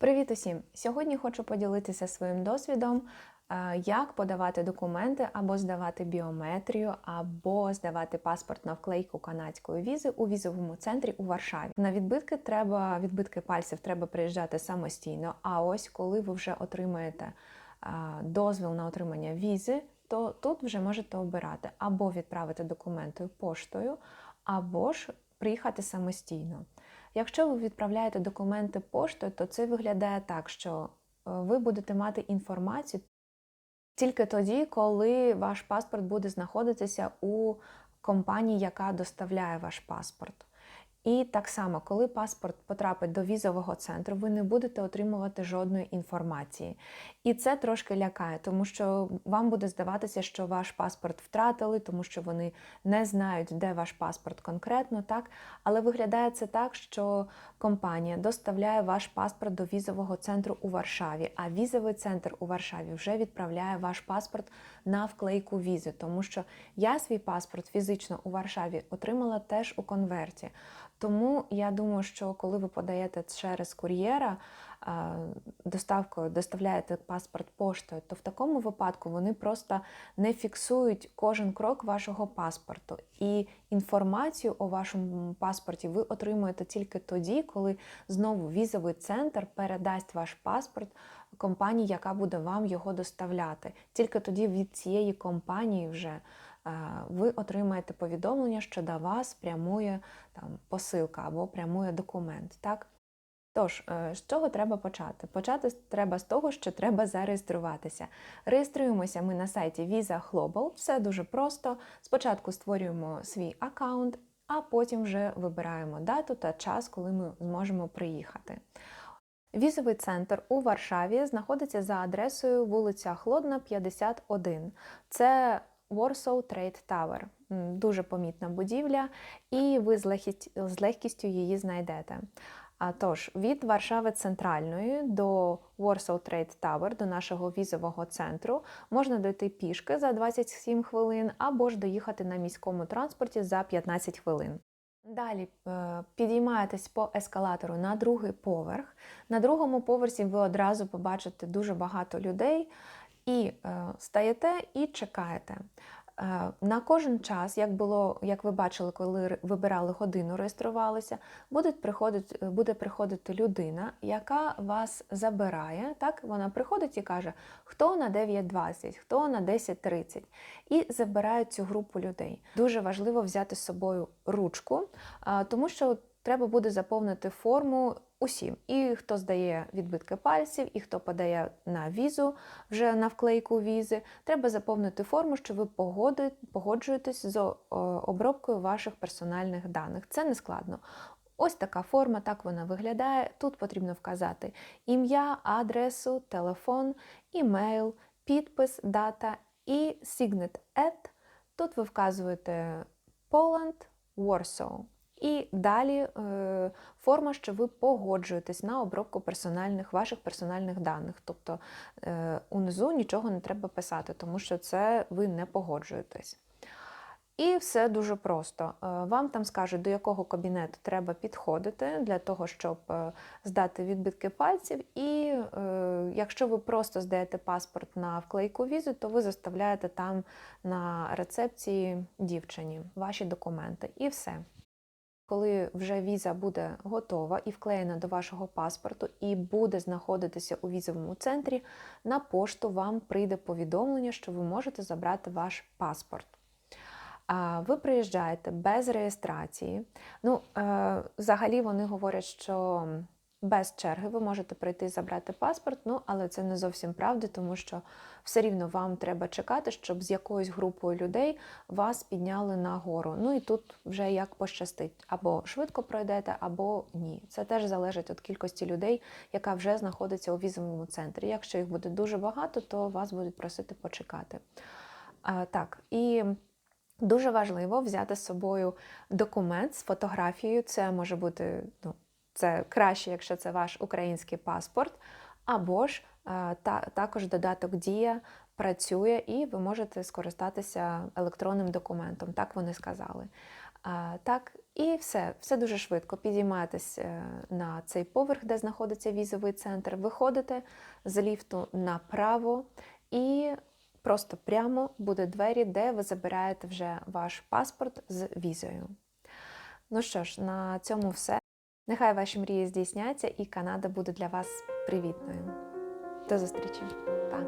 Привіт усім! Сьогодні хочу поділитися своїм досвідом, е, як подавати документи або здавати біометрію, або здавати паспорт на вклейку канадської візи у візовому центрі у Варшаві. На відбитки треба відбитки пальців треба приїжджати самостійно. А ось коли ви вже отримаєте е, дозвіл на отримання візи, то тут вже можете обирати або відправити документи поштою, або ж приїхати самостійно. Якщо ви відправляєте документи поштою, то це виглядає так, що е, ви будете мати інформацію тільки тоді, коли ваш паспорт буде знаходитися у компанії, яка доставляє ваш паспорт. І так само, коли паспорт потрапить до візового центру, ви не будете отримувати жодної інформації. І це трошки лякає, тому що вам буде здаватися, що ваш паспорт втратили, тому що вони не знають, де ваш паспорт конкретно, так? Але виглядає це так, що компанія доставляє ваш паспорт до візового центру у Варшаві, а візовий центр у Варшаві вже відправляє ваш паспорт на вклейку візи, тому що я свій паспорт фізично у Варшаві отримала теж у конверті. Тому я думаю, що коли ви подаєте через кур'єра доставкою, доставляєте паспорт поштою, то в такому випадку вони просто не фіксують кожен крок вашого паспорту. І інформацію у вашому паспорті ви отримуєте тільки тоді, коли знову візовий центр передасть ваш паспорт компанії, яка буде вам його доставляти. Тільки тоді від цієї компанії вже ви отримаєте повідомлення, що до вас прямує там, посилка або прямує документ. Так? Тож, е, з чого треба почати? Почати треба з того, що треба зареєструватися. Реєструємося ми на сайті Visa Global, все дуже просто. Спочатку створюємо свій аккаунт, а потім вже вибираємо дату та час, коли ми зможемо приїхати. Візовий центр у Варшаві знаходиться за адресою вулиця Хлодна, 51. Це Warsaw Trade Tower. Дуже помітна будівля, і ви з легкістю її знайдете. Тож, від Варшави Центральної до Warsaw Trade Tower, до нашого візового центру, можна дойти пішки за 27 хвилин або ж доїхати на міському транспорті за 15 хвилин. Далі е, підіймаєтесь по ескалатору на другий поверх. На другому поверсі ви одразу побачите дуже багато людей і е, стаєте і чекаєте. Е, на кожен час, як було, як ви бачили, коли вибирали годину, реєструвалися, буде приходити, буде приходити людина, яка вас забирає. Так? Вона приходить і каже, хто на 9.20, хто на 10.30, і забирає цю групу людей. Дуже важливо взяти з собою ручку, тому що треба буде заповнити форму усім. І хто здає відбитки пальців, і хто подає на візу вже на вклейку візи, треба заповнити форму, що ви погоджуєтесь з обробкою ваших персональних даних. Це не складно. Ось така форма, так вона виглядає. Тут потрібно вказати ім'я, адресу, телефон, імейл, підпис, дата і signet at. Тут ви вказуєте Poland, Warsaw. І далі е, форма, що ви погоджуєтесь на обробку персональних ваших персональних даних. Тобто е, унизу нічого не треба писати, тому що це ви не погоджуєтесь. І все дуже просто. Е, вам там скажуть, до якого кабінету треба підходити для того, щоб здати відбитки пальців. І якщо ви просто здаєте паспорт на вклейку візу, то ви заставляєте там на рецепції дівчині ваші документи. І все коли вже віза буде готова і вклеєна до вашого паспорту, і буде знаходитися у візовому центрі, на пошту вам прийде повідомлення, що ви можете забрати ваш паспорт. Ви приїжджаєте без реєстрації. Ну, е, Взагалі вони говорять, що без черги ви можете прийти і забрати паспорт, ну але це не зовсім правда, тому що все рівно вам треба чекати, щоб з якоюсь групою людей вас підняли нагору. Ну і тут вже як пощастить, або швидко пройдете, або ні. Це теж залежить від кількості людей, яка вже знаходиться у візовому центрі. Якщо їх буде дуже багато, то вас будуть просити почекати. А, Так, і. Дуже важливо взяти з собою документ з фотографією. Це може бути ну, це краще, якщо це ваш український паспорт, або ж е, та, також додаток Дія працює і ви можете скористатися електронним документом, так вони сказали. Так, І все, все дуже швидко. Підіймаєтесь е, на цей поверх, де знаходиться візовий центр, виходите з ліфту направо і просто прямо буде двері, де ви забираєте вже ваш паспорт з візою. Ну що ж, на цьому все. Нехай ваші мрії здійсняться і Канада буде для вас привітною. До зустрічі. Па!